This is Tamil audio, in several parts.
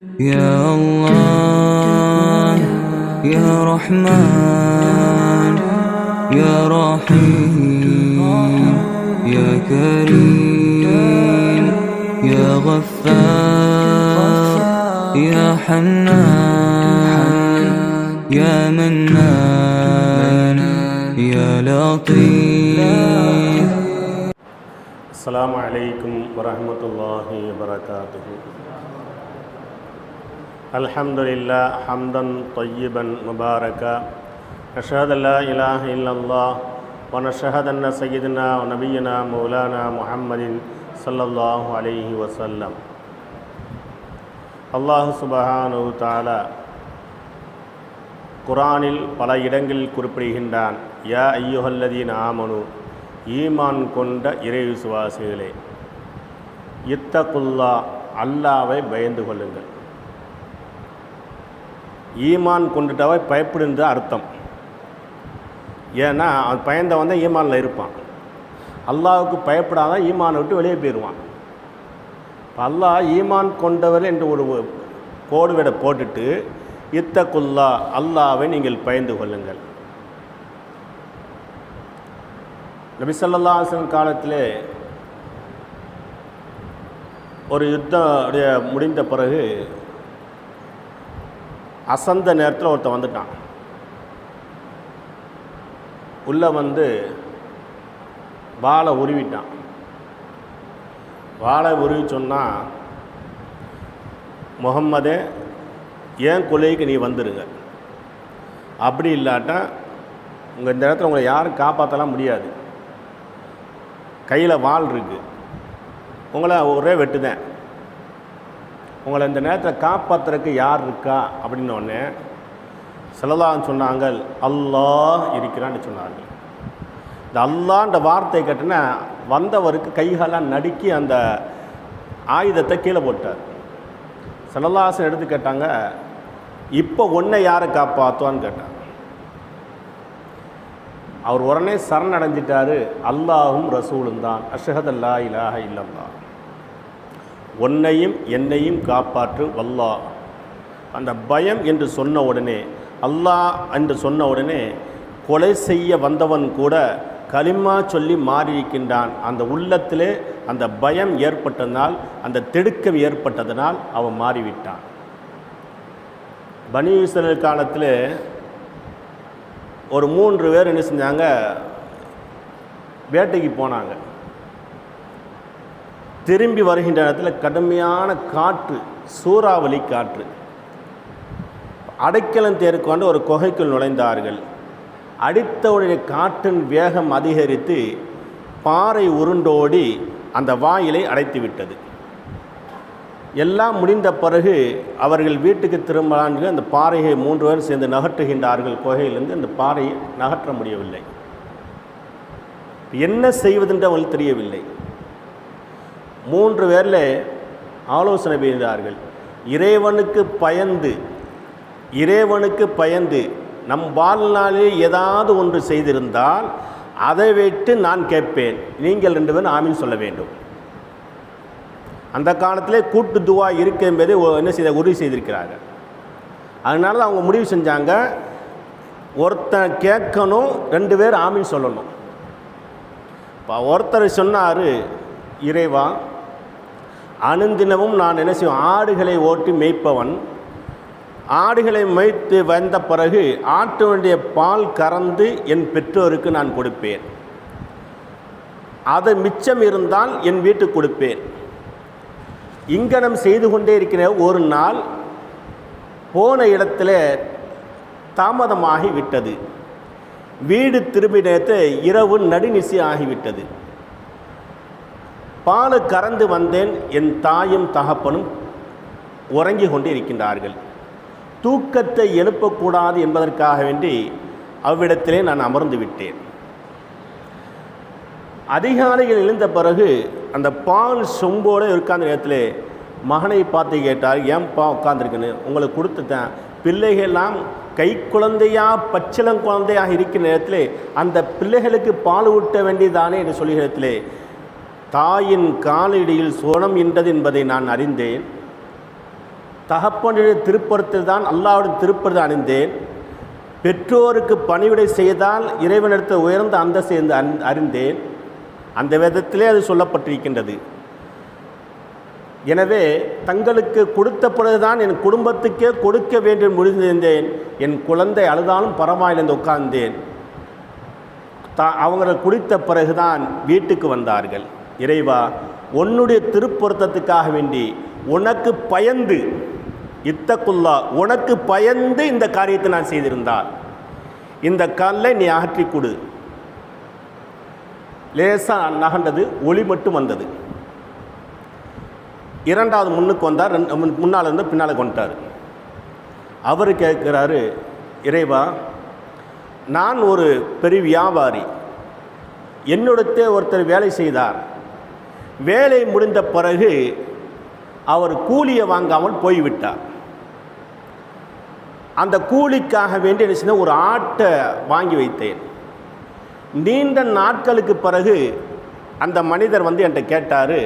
يا الله يا رحمن يا رحيم يا كريم يا غفار يا حنان يا منان يا لطيف. السلام عليكم ورحمة الله وبركاته. الحمد لله حمدا طيبا مباركا نشهد أن لا إله إلا الله ونشهد أن سيدنا ونبينا مولانا محمد صلى الله عليه وسلم அல்லாஹ் சுபஹானு தாலா குரானில் பல இடங்களில் குறிப்பிடுகின்றான் யா ஐயுஹல்லதீன் ஆமனு ஈமான் கொண்ட இறை விசுவாசிகளே இத்தகுல்லா அல்லாவை பயந்து கொள்ளுங்கள் ஈமான் கொண்டுட்டாவே பயப்படுன்ற அர்த்தம். ஏன்னா அவன் பயந்த வந்து ஈமானில் இருப்பான். அல்லாவுக்கு பயப்படாதான் ஈமானை விட்டு வெளியே போயிடுவான் இப்போ அல்லாஹ் ஈமான் கொண்டவர் என்று ஒரு கோடுவிட போட்டுட்டு இத்தக்குல்லா அல்லாவை நீங்கள் பயந்து கொள்ளுங்கள். நபி ஸல்லல்லாஹு காலத்திலே ஒரு யுத்தம் முடிந்த பிறகு அசந்த நேரத்தில் ஒருத்தன் வந்துட்டான். உள்ளே வந்து வாழை உருவிட்டான். வாழை உருவி சொன்னால் முகம்மதே ஏன் கொலைக்கு நீ வந்துடுங்க அப்படி இல்லாட்டா உங்கள் இந்த இடத்துல உங்களை யாரும் காப்பாற்றலாம் முடியாது. கையில் வாள் இருக்குது உங்களை ஒரே வெட்டுதேன். உங்களை இந்த நேரத்தில் காப்பாற்றுறதுக்கு யார் இருக்கா? அப்படின்னு உடனே செல்லலான்னு சொன்னாங்க. அல்லாஹ் இருக்கிறான்னு சொன்னாங்க. இந்த அல்லான்ற வார்த்தை கேட்டோன்னா வந்தவருக்கு கைகாலாம் நடுக்கி அந்த ஆயுதத்தை கீழே போட்டார். செல்லல்லாசன் எடுத்து கேட்டாங்க இப்போ ஒன்றை யாரை காப்பாற்றுவான்னு கேட்டார் அவர் உடனே சரணடைஞ்சிட்டாரு. அல்லாஹும் ரசூலும் தான் அஷஹத் அல்லா இலாஹ இல்லல்லா உன்னையும் என்னையும் காப்பாற்று வல்லா. அந்த பயம் என்று சொன்ன உடனே அல்லாஹ் என்று சொன்ன உடனே கொலை செய்ய வந்தவன் கூட களிமா சொல்லி மாறியிருக்கின்றான். அந்த உள்ளத்திலே அந்த பயம் ஏற்பட்டதனால் அந்த திடுக்கம் ஏற்பட்டதனால் அவன் மாறிவிட்டான். பனி இஸ்ரேல் காலத்தில் ஒரு மூன்று பேர் என்ன செஞ்சாங்க? வேட்டைக்கு போனாங்க. திரும்பி வருகின்ற இடத்துல கடுமையான காற்று சூறாவளி காற்று. அடைக்கலம் தேர்கொண்டு ஒரு குகைக்குள் நுழைந்தார்கள். அடித்தவுடைய காற்றின் வேகம் அதிகரித்து பாறை உருண்டோடி அந்த வாயிலை அடைத்துவிட்டது. எல்லாம் முடிந்த பிறகு அவர்கள் வீட்டுக்கு திரும்பலான்னு அந்த பாறையை மூன்று பேர் சேர்ந்து நகற்றுகின்றார்கள். குகையிலிருந்து அந்த பாறையை நகற்ற முடியவில்லை. என்ன செய்வதென்று அவர்கள் தெரியவில்லை. மூன்று பேரில் ஆலோசனை பெய்தார்கள் இறைவனுக்கு பயந்து இறைவனுக்கு பயந்து நம் வாழ்நாளில் ஏதாவது ஒன்று செய்திருந்தால் அதை வைத்து நான் கேட்பேன். நீங்கள் ரெண்டு பேரும் ஆமீன் சொல்ல வேண்டும். அந்த காலத்திலே கூட்டு துவா இருக்கு என்பதை என்ன செய்த உறுதி செய்திருக்கிறார்கள். அதனால தான் அவங்க முடிவு செஞ்சாங்க ஒருத்தன் கேட்கணும் ரெண்டு பேர் ஆமீன் சொல்லணும். இப்போ ஒருத்தர் சொன்னார் இறைவா அனுந்தினமும் நான் என்ன செய்வேன்? ஆடுகளை ஓட்டி மேய்ப்பவன். ஆடுகளை மேய்த்து வந்த பிறகு ஆட்டு வேண்டிய பால் கறந்து என் பெற்றோருக்கு நான் கொடுப்பேன். அது மிச்சம் இருந்தால் என் வீட்டுக்கு கொடுப்பேன். இங்கனம் செய்து கொண்டே இருக்கிற ஒரு நாள் போன இடத்துல தாமதமாகி விட்டது வீடு திரும்பினத்தை இரவு நடுநிசி ஆகிவிட்டது. பால் கறந்து வந்தேன் என் தாயும் தகப்பனும் உறங்கி கொண்டு இருக்கின்றார்கள் தூக்கத்தை எழுப்பக்கூடாது என்பதற்காக வேண்டி அவ்விடத்திலே நான் அமர்ந்து விட்டேன். அதிகாலையில் எழுந்த பிறகு அந்த பால் சொம்போடு உட்கார்ந்த நேரத்தில் மகனை பார்த்து கேட்டால் ஏன்பா உட்காந்துருக்குன்னு உங்களுக்கு கொடுத்துட்டேன். பிள்ளைகள்லாம் கை குழந்தையாக பச்சிளம் குழந்தையாக இருக்கிற நேரத்தில் அந்த பிள்ளைகளுக்கு பால் ஊட்ட வேண்டியதானே என்று சொல்லுகிற இடத்திலே தாயின் காலடியில் சோனம் என்றது என்பதை நான் அறிந்தேன். தகப்பனுடைய திருப்பொருத்தில் தான் அல்லாவுடைய திருப்பொருத்தை அணிந்தேன். பெற்றோருக்கு பணிவிடை செய்தால் இறைவனிடத்த உயர்ந்த அந்தஸ்து என்று அறி- அறிந்தேன். அந்த விதத்திலே அது சொல்லப்பட்டிருக்கின்றது. எனவே தங்களுக்கு கொடுத்த பிறகுதான் என் குடும்பத்துக்கே கொடுக்க வேண்டும் முடிந்திருந்தேன் என் குழந்தை அழுதாலும் பரவாயில்லை உட்கார்ந்தேன். தா அவங்களை குடித்த பிறகுதான் வீட்டுக்கு வந்தார்கள். இறைவா உன்னுடைய திருப்பொருத்தத்துக்காக வேண்டி உனக்கு பயந்து இத்தக்குல்லா உனக்கு பயந்து இந்த காரியத்தை நான் செய்திருந்தால் இந்த கல்லை நீ அகற்றி கொடு லேசாக நகண்டது ஒளி மட்டும் வந்தது. இரண்டாவது முன்னுக்கு வந்தார் ரெண்டு- முன்னால் இருந்து பின்னால் கொண்டார் அவர் கேட்குறாரு இறைவா நான் ஒரு பெரிய வியாபாரி. என்னிடத்தே ஒருத்தர் வேலை செய்தார். வேலை முடிந்த பிறகு அவர் கூலியை வாங்காமல் போய்விட்டார். அந்த கூலிக்காக வேண்டி என்ன ஒரு ஆட்டை வாங்கி வைத்தேன். நீண்ட நாட்களுக்கு பிறகு அந்த மனிதர் வந்து என்கிட்ட கேட்டார்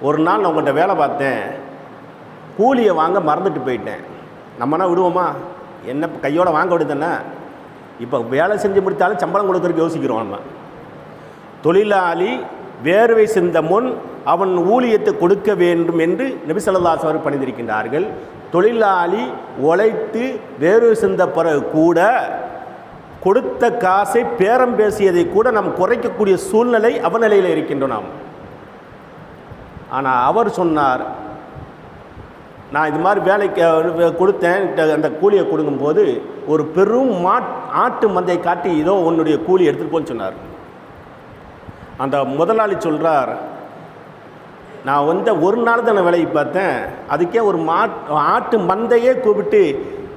ஒரு நாள் நான் உங்கள்கிட்ட வேலை பார்த்தேன். கூலியை வாங்க மறந்துட்டு போயிட்டேன். நம்மனா விடுவோமா? என்ன கையோட வாங்க விடுதானே இப்போ வேலை செஞ்சு முடித்தாலும் சம்பளம் கொடுக்கறதுக்கு யோசிக்கிறோம் நம்ம. தொழிலாளி வேர்வை சிந்த முன் அவன் ஊழியத்தை கொடுக்க வேண்டும் என்று நபிசல்லாஸ் அவர் பணிந்திருக்கின்றார்கள். தொழிலாளி உழைத்து வேர்வை சிந்த பிறகு கூட கொடுத்த காசை பேரம் பேசியதை கூட நாம் குறைக்கக்கூடிய சூழ்நிலை அவநிலையில் இருக்கின்றோம் நாம். ஆனால் அவர் சொன்னார் நான் இது மாதிரி வேலைக்கு கொடுத்தேன். அந்த கூலியை கொடுக்கும்போது ஒரு பெரும் மாட் ஆட்டு மந்தை காட்டி இதோ உன்னுடைய கூலி எடுத்துகிட்டு போன்னு சொன்னார். அந்த முதலாளி சொல்கிறார் நான் வந்து ஒரு நாள் தான் வேலைக்கு பார்த்தேன். அதுக்கே ஒரு மாட் ஆட்டு மந்தையே கூப்பிட்டு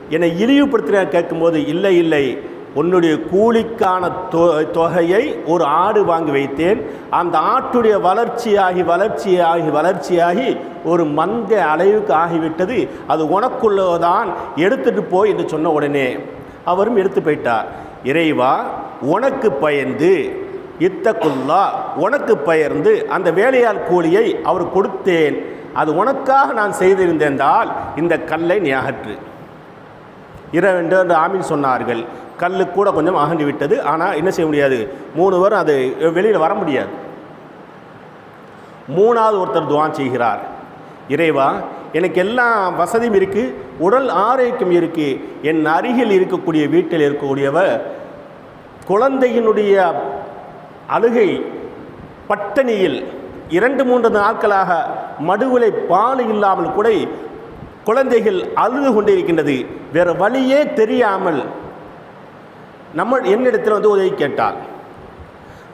என்னை இழிவுபடுத்தின கேட்கும்போது இல்லை இல்லை. உன்னுடைய கூலிக்கான தொ தொகையை ஒரு ஆடு வாங்கி வைத்தேன். அந்த ஆட்டுடைய வளர்ச்சியாகி வளர்ச்சியாகி வளர்ச்சியாகி ஒரு மந்த அளவுக்கு ஆகிவிட்டது. அது உனக்குள்ளதான் எடுத்துட்டு போய் என்று சொன்ன உடனே அவரும் எடுத்து போயிட்டார். இறைவா உனக்கு பயந்து இத்தக்குல்லா உனக்கு பெயர்ந்து அந்த வேலையால் கூலியை அவர் கொடுத்தேன். அது உனக்காக நான் செய்திருந்தேன்றால் இந்த கல்லை நீ அகற்று. இரவென்று என்று ஆமீன் சொன்னார்கள். கல் கூட கொஞ்சம் அகன்று விட்டது. ஆனால் என்ன செய்ய முடியாது? மூணு பேரும் அது வெளியில் வர முடியாது. மூணாவது ஒருத்தர் துவான் செய்கிறார். இறைவா எனக்கு எல்லா வசதியும் இருக்குது உடல் ஆரோக்கியம் இருக்குது என் அருகில் இருக்கக்கூடிய வீட்டில் இருக்கக்கூடியவர் குழந்தையினுடைய அழுகை பட்டணியில் இரண்டு மூன்று நாட்களாக மடுவிலை பால் இல்லாமல் கூட குழந்தைகள் அழுது கொண்டிருக்கின்றது. வேறு வழியே தெரியாமல் நம்ம என்னிடத்தில் வந்து உதவி கேட்டால்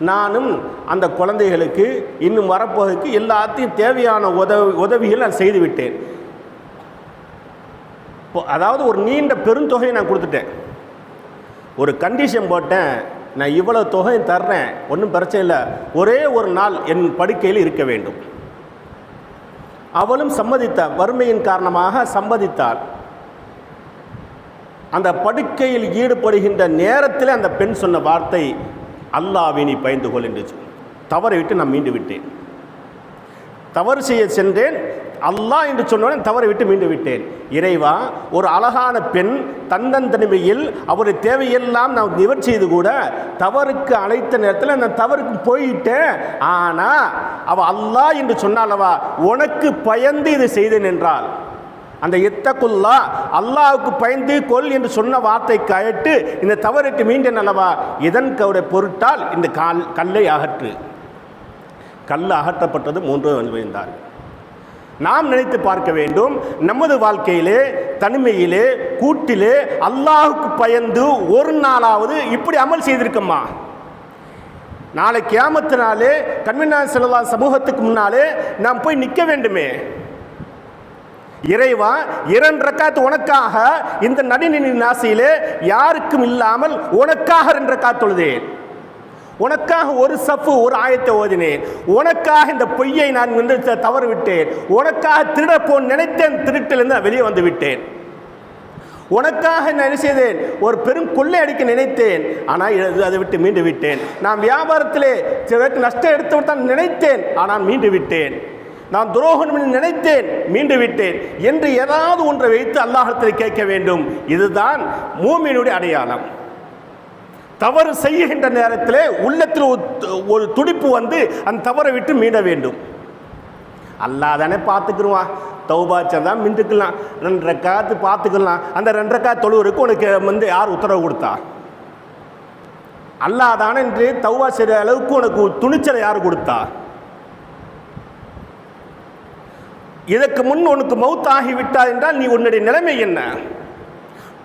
நானும் அந்த குழந்தைகளுக்கு இன்னும் வரப்போகிறதுக்கு எல்லாத்தையும் தேவையான உதவி உதவிகள் நான் செய்துவிட்டேன். அதாவது ஒரு நீண்ட பெருந்தொகையை நான் கொடுத்துட்டேன். ஒரு கண்டிஷன் போட்டேன். நான் இவ்வளோ தொகை தர்றேன் ஒன்றும் பிரச்சனை இல்லை. ஒரே ஒரு நாள் என் படுக்கையில் இருக்க வேண்டும். அவளும் சம்மதித்தாள் வறுமையின் காரணமாக சம்மதித்தாள். அந்த படுக்கையில் ஈடுபடுகின்ற நேரத்தில் அந்த பெண் சொன்ன வார்த்தை அல்லாஹ்வை நீ பயந்து கொள் என்று தவறை விட்டு நான் மீண்டு விட்டேன். தவறு செய்ய சென்றேன் அல்லாஹ் என்று சொன்னவுடன் தவறை விட்டு மீண்டு விட்டேன். இறைவா ஒரு அழகான பெண் தந்தன் தனிமையில் அவருடைய தேவையெல்லாம் நான் நிவர் செய்து கூட தவறுக்கு அழைத்த நேரத்தில் நான் தவறுக்கு போயிட்டேன். ஆனால் அவ அல்லாஹ் என்று சொன்னாலவா உனக்கு பயந்து இதை செய்தேன் என்றால் அந்த எத்தக்குல்லா அல்லாவுக்கு பயந்து கொள் என்று சொன்ன வார்த்தை கயட்டு இந்த தவறுக்கு மீண்டன் அல்லவா? இதன் கவுடைய பொருட்டால் இந்த கால் கல்லை அகற்று. கல் அகற்றப்பட்டது மூன்று அனுபவித்தார் நாம் நினைத்து பார்க்க வேண்டும். நமது வாழ்க்கையிலே தனிமையிலே கூட்டிலே அல்லாஹுக்கு பயந்து ஒரு நாளாவது இப்படி அமல் செய்திருக்கம்மா. நாளை கேமத்தினாலே கண்மினா செல்லா சமூகத்துக்கு முன்னாலே நாம் போய் நிற்க வேண்டுமே. இறைவா இரண்டு ரக்காத்து உனக்காக இந்த நடுநிலை நாசியிலே யாருக்கும் இல்லாமல் உனக்காக ரெண்டு ரக்காத் தொழுதேன். உனக்காக ஒரு சஃப்பு ஒரு ஆயத்தை ஓதினேன். உனக்காக இந்த பொய்யை நான் வந்து தவறு விட்டேன் உனக்காக திருடப்போன் நினைத்தேன் திருட்டிலிருந்து நான் வெளியே வந்து விட்டேன் உனக்காக நான் செய்தேன்? ஒரு பெரும் கொள்ளை அடிக்க நினைத்தேன். ஆனால் அதை விட்டு மீண்டு விட்டேன். நான் வியாபாரத்திலே சிலருக்கு நஷ்டம் எடுத்து தான் நினைத்தேன். ஆனால் மீண்டு விட்டேன். நான் துரோகம் என்று நினைத்தேன் மீண்டு விட்டேன். என்று ஏதாவது ஒன்றை வைத்து அல்லாஹத்தில் கேட்க வேண்டும். இதுதான் மூமியினுடைய அடையாளம். தவறு செய்கின்ற நேரத்தில் உள்ளத்தில் ஒரு துடிப்பு வந்து அந்த தவறை விட்டு மீட வேண்டும். அல்லாஹ் தானே பார்த்துக்கிருவான். தௌபாச்சா தான் மிந்துக்கலாம். ரெண்டரை காத்து பார்த்துக்கலாம். அந்த ரெண்டரை கா தொழுவருக்கு உனக்கு வந்து யார் உத்தரவு கொடுத்தா? அல்லாஹ் தானே என்று தௌபா செய்கிற அளவுக்கு உனக்கு துணிச்சலை யார் கொடுத்தா? இதற்கு முன் உனக்கு மவுத் ஆகிவிட்டா என்றால் நீ உன்னுடைய நிலைமை என்ன?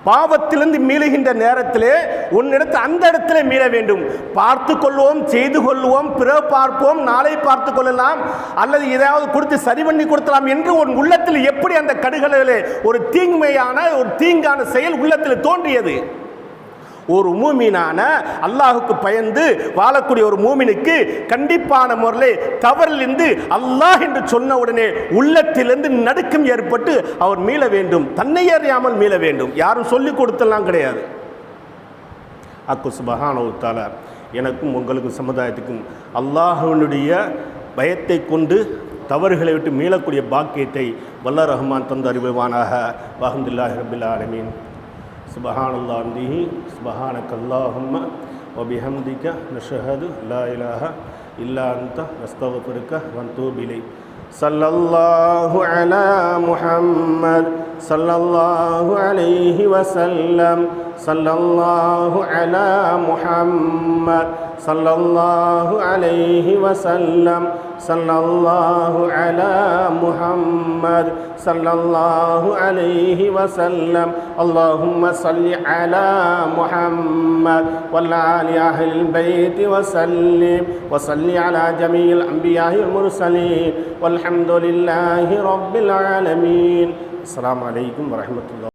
பாவத்திலிருந்து மீளுகின்ற நேரத்திலே உன்னிடத்து அந்த இடத்துல மீள வேண்டும். பார்த்து கொள்வோம் செய்து கொள்வோம் பிற பார்ப்போம் நாளை பார்த்து கொள்ளலாம் அல்லது ஏதாவது கொடுத்து சரி பண்ணி கொடுக்கலாம் என்று உன் உள்ளத்தில் எப்படி அந்த கடுகளிலே ஒரு தீங்மையான ஒரு தீங்கான செயல் உள்ளத்தில் தோன்றியது? ஒரு மூமினான அல்லாஹுக்கு பயந்து வாழக்கூடிய ஒரு மூமினுக்கு கண்டிப்பான முறையில் தவறிலிருந்து அல்லாஹ் என்று சொன்ன உடனே உள்ளத்திலிருந்து நடுக்கம் ஏற்பட்டு அவர் மீள வேண்டும். தன்னை அறியாமல் மீள வேண்டும். யாரும் சொல்லிக் கொடுத்தலாம் கிடையாது. அக்கு சுபஹானவுத்தால எனக்கும் உங்களுக்கும் சமுதாயத்துக்கும் அல்லாஹ்வினுடைய பயத்தை கொண்டு தவறுகளை விட்டு மீளக்கூடிய பாக்கியத்தை வல்ல ரஹ்மான் தந்து அறிவுவானாக வஹம்துல்லாஹி ரபில் ஆலமீன். سبحان الله عنده سبحانك اللهم وبحمدك نشهد لا إله إلا أنت نستغفرك ونتوب إليك. صلى الله على محمد صلى الله عليه وسلم. صلى الله على محمد صلى الله عليه وسلم. صلى الله على محمد صلى الله عليه وسلم. اللهم صل على محمد وعلى آل أهل البيت وسلم. وصل على جميع الأنبياء والمرسلين. والحمد لله رب العالمين. السلام عليكم ورحمة الله